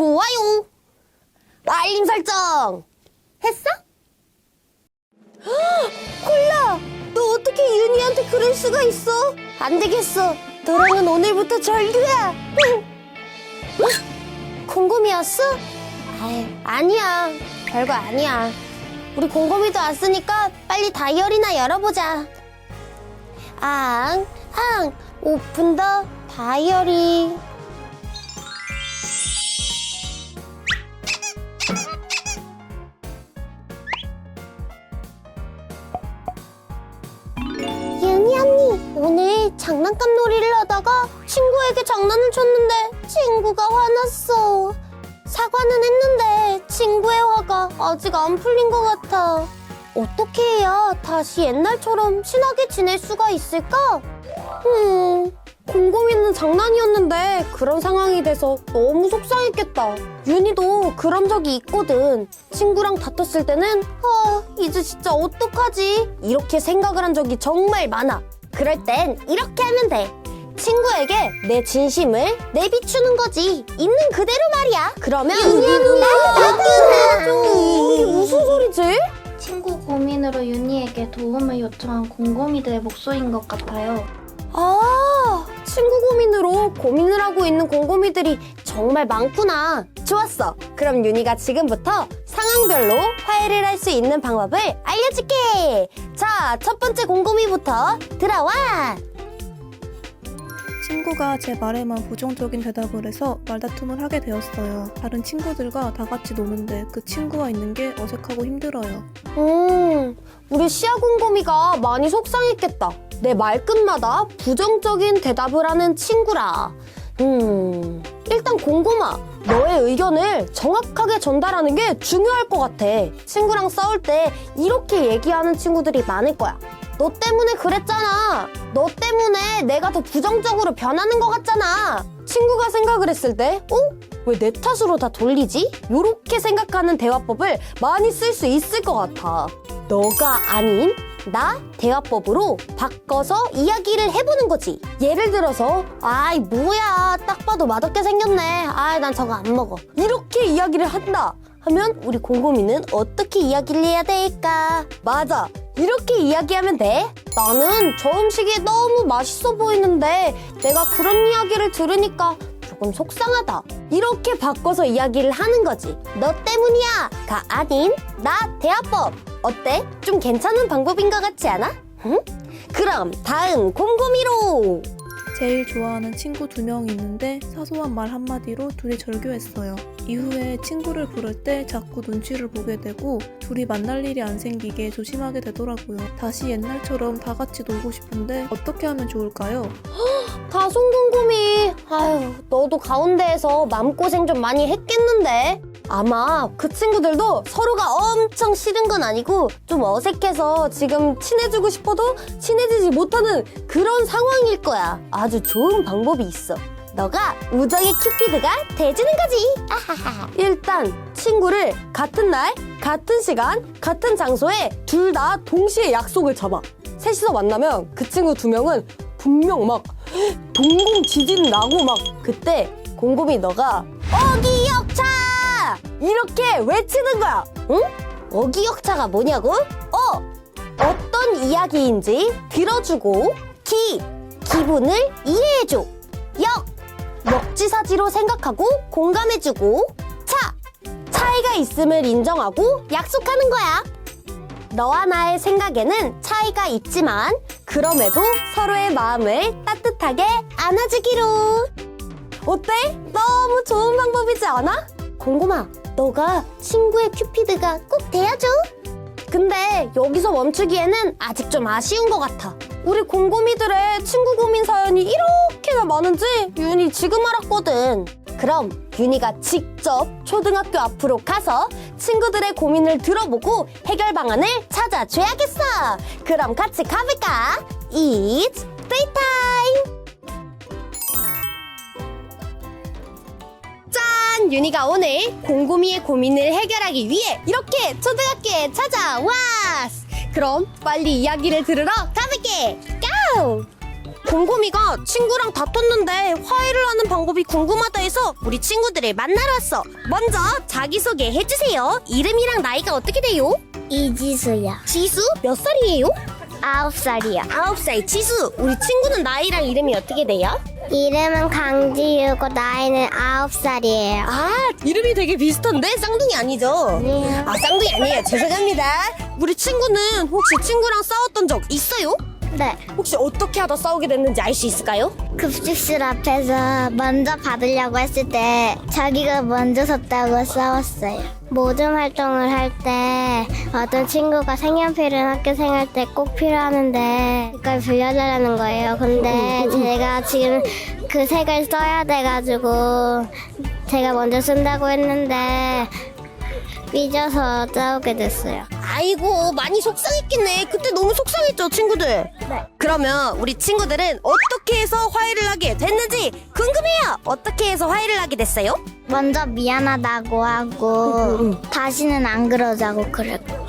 좋아요. 알림 설정. 했어? 헉, 콜라, 너 어떻게 윤희한테 그럴 수가 있어? 안 되겠어. 너랑은 오늘부터 절교야. 곰곰이었어? 아유, 아니야. 별거 아니야. 우리 곰곰이도 왔으니까 빨리 다이어리나 열어보자. 앙, 앙, 오픈 더 다이어리. 장난감 놀이를 하다가 친구에게 장난을 쳤는데 친구가 화났어. 사과는 했는데 친구의 화가 아직 안 풀린 것 같아. 어떻게 해야 다시 옛날처럼 친하게 지낼 수가 있을까? 음, 곰곰이는 장난이었는데 그런 상황이 돼서 너무 속상했겠다. 윤희도 그런 적이 있거든. 친구랑 다퉜을 때는 아, 이제 진짜 어떡하지? 이렇게 생각을 한 적이 정말 많아. 그럴 땐 이렇게 하면 돼. 친구에게 내 진심을 내비추는 거지. 있는 그대로 말이야. 그러면 나도 이게 무슨 소리지? 친구 고민으로 윤희에게 도움을 요청한 곰곰이들의 목소리인 것 같아요. 아, 친구 고민으로 고민을 하고 있는 곰곰이들이 정말 많구나. 좋았어. 그럼 윤희가 지금부터 상황별로 화해를 할 수 있는 방법을 알려줄게. 자, 첫 번째 곰곰이부터 들어와. 친구가 제 말에만 부정적인 대답을 해서 말다툼을 하게 되었어요. 다른 친구들과 다 같이 노는데 그 친구와 있는 게 어색하고 힘들어요. 음, 우리 시아 곰곰이가 많이 속상했겠다. 내 말끝마다 부정적인 대답을 하는 친구라. 음, 일단 곰곰아, 너의 의견을 정확하게 전달하는 게 중요할 것 같아. 친구랑 싸울 때 이렇게 얘기하는 친구들이 많을 거야. 너 때문에 그랬잖아. 너 때문에 내가 더 부정적으로 변하는 것 같잖아. 친구가 생각을 했을 때, 어? 왜 내 탓으로 다 돌리지? 요렇게 생각하는 대화법을 많이 쓸 수 있을 것 같아. 너가 아닌 나 대화법으로 바꿔서 이야기를 해보는 거지. 예를 들어서, 아이, 뭐야. 딱 봐도 맛없게 생겼네. 아이, 난 저거 안 먹어. 이렇게 이야기를 한다. 하면 우리 곰곰이는 어떻게 이야기를 해야 될까? 맞아. 이렇게 이야기하면 돼. 나는 저 음식이 너무 맛있어 보이는데 내가 그런 이야기를 들으니까 조금 속상하다. 이렇게 바꿔서 이야기를 하는 거지. 너 때문이야. 가 아닌 나 대화법. 어때? 좀 괜찮은 방법인 것 같지 않아? 응? 그럼 다음 곰곰이로. 제일 좋아하는 친구 두 명이 있는데 사소한 말 한마디로 둘이 절교했어요. 이후에 친구를 부를 때 자꾸 눈치를 보게 되고 둘이 만날 일이 안 생기게 조심하게 되더라고요. 다시 옛날처럼 다 같이 놀고 싶은데 어떻게 하면 좋을까요? 다송곰곰이 아유 너도 가운데에서 마음고생 좀 많이 했겠는데 아마 그 친구들도 서로가 엄청 싫은 건 아니고 좀 어색해서 지금 친해지고 싶어도 친해지지 못하는 그런 상황일 거야. 아주 좋은 방법이 있어. 너가 우정의 큐피드가 돼주는 거지. 아하하. 일단 친구를 같은 날 같은 시간 같은 장소에 둘 다 동시에 약속을 잡아. 셋이서 만나면 그 친구 두 명은 분명 막 동공 지진 나고 막 그때 곰곰이 너가 어기역차 이렇게 외치는 거야 응? 어기역차가 뭐냐고? 어 어떤 이야기인지 들어주고 기 기분을 이해해줘 역 역지사지로 생각하고 공감해주고 차 차이가 있음을 인정하고 약속하는 거야 너와 나의 생각에는 차이가 있지만 그럼에도 서로의 마음을 따뜻하게 안아주기로 어때? 너무 좋은 방법이지 않아? 공곰아 너가 친구의 큐피드가 꼭 돼야죠 근데 여기서 멈추기에는 아직 좀 아쉬운 것 같아 우리 곰곰이들의 친구 고민 사연이 이렇게나 많은지 윤이 지금 알았거든 그럼 윤희가 직접 초등학교 앞으로 가서 친구들의 고민을 들어보고 해결 방안을 찾아줘야겠어. 그럼 같이 가볼까? It's playtime! 짠! 윤희가 오늘 곰곰이의 고민을 해결하기 위해 이렇게 초등학교에 찾아왔어. 그럼 빨리 이야기를 들으러 가볼게. 고! 곰곰이가 친구랑 다퉜는데 화해를 하는 방법이 궁금하다 해서 우리 친구들을 만나러 왔어. 먼저 자기소개 해주세요. 이름이랑 나이가 어떻게 돼요? 이지수야. 지수 몇 살이에요? 아홉 살이야. 아홉 살 지수. 우리 친구는 나이랑 이름이 어떻게 돼요? 이름은 강지유고 나이는 아홉 살이에요. 아 이름이 되게 비슷한데 쌍둥이 아니죠? 네. 아 쌍둥이 아니에요. 죄송합니다. 우리 친구는 혹시 친구랑 싸웠던 적 있어요? 네. 혹시 어떻게 하다 싸우게 됐는지 알 수 있을까요? 급식실 앞에서 먼저 받으려고 했을 때 자기가 먼저 섰다고 싸웠어요. 모든 활동을 할 때 어떤 친구가 색연필은 학교 생활 때 꼭 필요하는데 그걸 빌려달라는 거예요. 근데 제가 지금 그 색을 써야 돼가지고 제가 먼저 쓴다고 했는데 삐져서 싸우게 됐어요. 아이고 많이 속상했겠네. 그때 너무 속상했죠 친구들. 네. 그러면 우리 친구들은 어떻게 해서 화해를 하게 됐는지 궁금해요. 어떻게 해서 화해를 하게 됐어요? 먼저 미안하다고 하고 다시는 안 그러자고 그랬고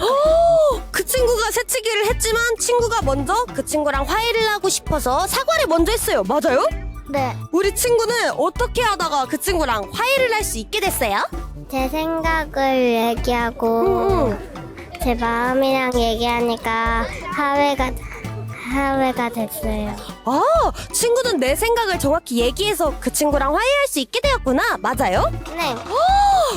그 친구가 새치기를 했지만 친구가 먼저 그 친구랑 화해를 하고 싶어서 사과를 먼저 했어요. 맞아요? 네. 우리 친구는 어떻게 하다가 그 친구랑 화해를 할 수 있게 됐어요? 제 생각을 얘기하고 제 마음이랑 얘기하니까 화해가 화해가 됐어요. 아, 친구는 내 생각을 정확히 얘기해서 그 친구랑 화해할 수 있게 되었구나. 맞아요? 네.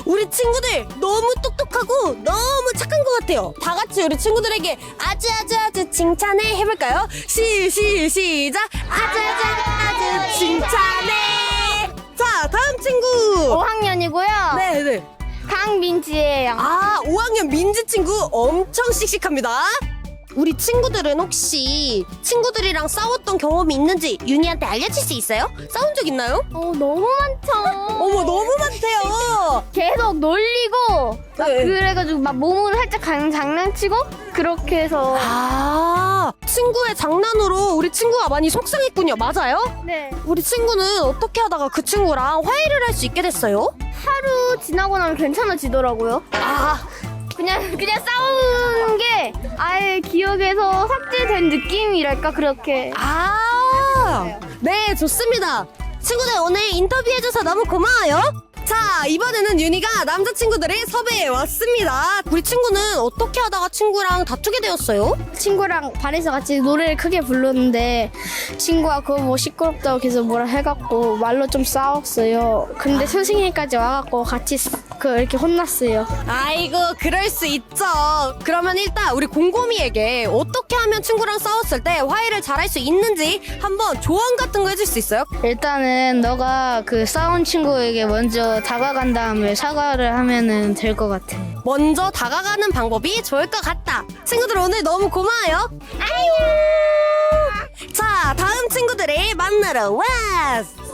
우리 친구들 너무 똑똑하고 너무 착한 것 같아요. 다 같이 우리 친구들에게 아주 아주 아주 칭찬해 해볼까요? 시, 시, 시작! 아주 아주 아주 칭찬해! 자, 다음 친구! 5학년이고요. 네 네. 강민지예요. 아, 5학년 민지 친구 엄청 씩씩합니다. 우리 친구들은 혹시 친구들이랑 싸웠던 경험이 있는지 윤희한테 알려줄 수 있어요? 싸운 적 있나요? 어, 너무 많죠. 어머, 너무 많대요. 계속 놀리고 막 네. 그래가지고 막 몸으로 살짝 강- 장난치고 그렇게 해서 아, 친구의 장난으로 우리 친구가 많이 속상했군요. 맞아요? 네. 우리 친구는 어떻게 하다가 그 친구랑 화해를 할 수 있게 됐어요? 하루 지나고 나면 괜찮아지더라고요. 아, 그냥 그냥 싸우는 게 아예 기억에서 삭제된 느낌이랄까 그렇게. 아, 네, 좋습니다. 친구들 오늘 인터뷰해줘서 너무 고마워요. 자, 이번에는 윤희가 남자친구들을 섭외해 왔습니다. 우리 친구는 어떻게 하다가 친구랑 다투게 되었어요? 친구랑 반에서 같이 노래를 크게 불렀는데 친구가 그거 뭐 시끄럽다고 계속 뭐라 해갖고 말로 좀 싸웠어요. 근데 선생님까지 와갖고 같이 그 이렇게 혼났어요. 아이고, 그럴 수 있죠. 그러면 일단 우리 곰곰이에게 어떻게 하면 친구랑 싸웠을 때 화해를 잘할 수 있는지 한번 조언 같은 거 해줄 수 있어요? 일단은 너가 그 싸운 친구에게 먼저 다가간 다음에 사과를 하면은 될 것 같아. 먼저 다가가는 방법이 좋을 것 같다. 친구들 오늘 너무 고마워요. 아유. 자, 다음 친구들을 만나러 와.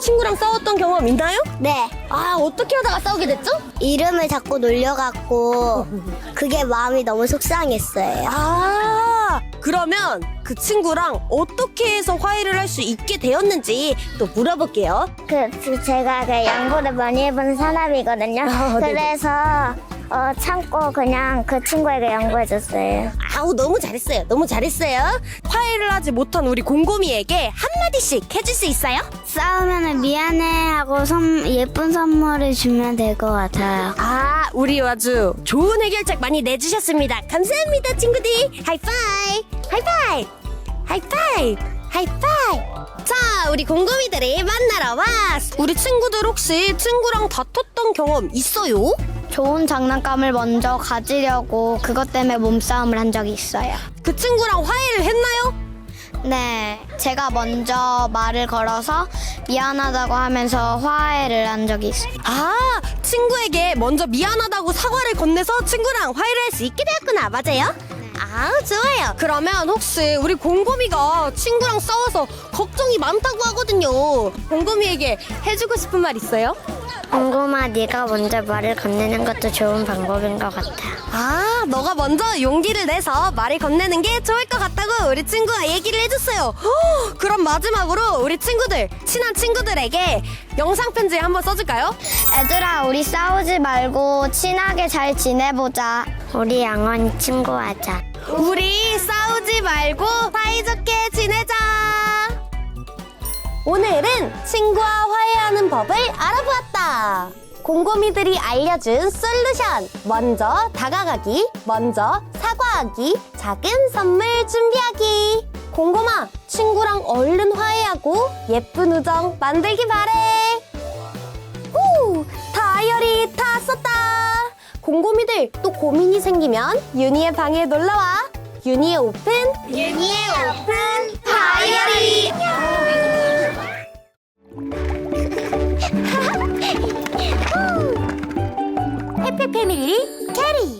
친구랑 싸웠던 경험 있나요? 네. 아, 어떻게 하다가 싸우게 됐죠? 이름을 자꾸 놀려갖고 그게 마음이 너무 속상했어요. 아, 그러면 그 친구랑 어떻게 해서 화해를 할 수 있게 되었는지 또 물어볼게요. 그, 그 제가 그 양보를 많이 해본 사람이거든요. 아, 네네. 그래서 어, 참고 그냥 그 친구에게 양보해줬어요. 아우, 너무 잘했어요. 너무 잘했어요. 화해를 하지 못한 우리 곰곰이에게 한마디씩 해줄 수 있어요? 싸우면 미안해 하고 선, 예쁜 선물을 주면 될 것 같아요. 아, 우리 아주 좋은 해결책 많이 내주셨습니다. 감사합니다, 친구들. 하이파이, 하이파이, 하이파이, 하이파이. 자, 우리 곰곰이들을 만나러 와. 우리 친구들 혹시 친구랑 다퉜던 경험 있어요? 좋은 장난감을 먼저 가지려고 그것 때문에 몸싸움을 한 적이 있어요. 그 친구랑 화해를 했나요? 네, 제가 먼저 말을 걸어서 미안하다고 하면서 화해를 한 적이 있어요. 아, 친구에게 먼저 미안하다고 사과를 건네서 친구랑 화해를 할 수 있게 되었구나. 맞아요? 아우, 좋아요. 그러면 혹시 우리 곰곰이가 친구랑 싸워서 걱정이 많다고 하거든요. 곰곰이에게 해주고 싶은 말 있어요? 궁금하 네가 먼저 말을 건네는 것도 좋은 방법인 것 같아. 아, 너가 먼저 용기를 내서 말을 건네는 게 좋을 것 같다고 우리 친구가 얘기를 해줬어요. 어, 그럼 마지막으로 우리 친구들, 친한 친구들에게 영상 편지 한번 써줄까요? 얘들아, 우리 싸우지 말고 친하게 잘 지내보자. 우리 영원히 친구하자. 우리 싸우지 말고 사이좋게 지내자. 오늘은 친구와 화해하는 법을 알아보았다. 곰곰이들이 알려준 솔루션. 먼저 다가가기, 먼저 사과하기, 작은 선물 준비하기. 곰곰아, 친구랑 얼른 화해하고 예쁜 우정 만들기 바래. 후! 다이어리 다 썼다. 곰곰이들 또 고민이 생기면 윤희의 방에 놀러와. 윤희의 오픈 유니의 오픈 다이어리. Pepe Miri, Kitty.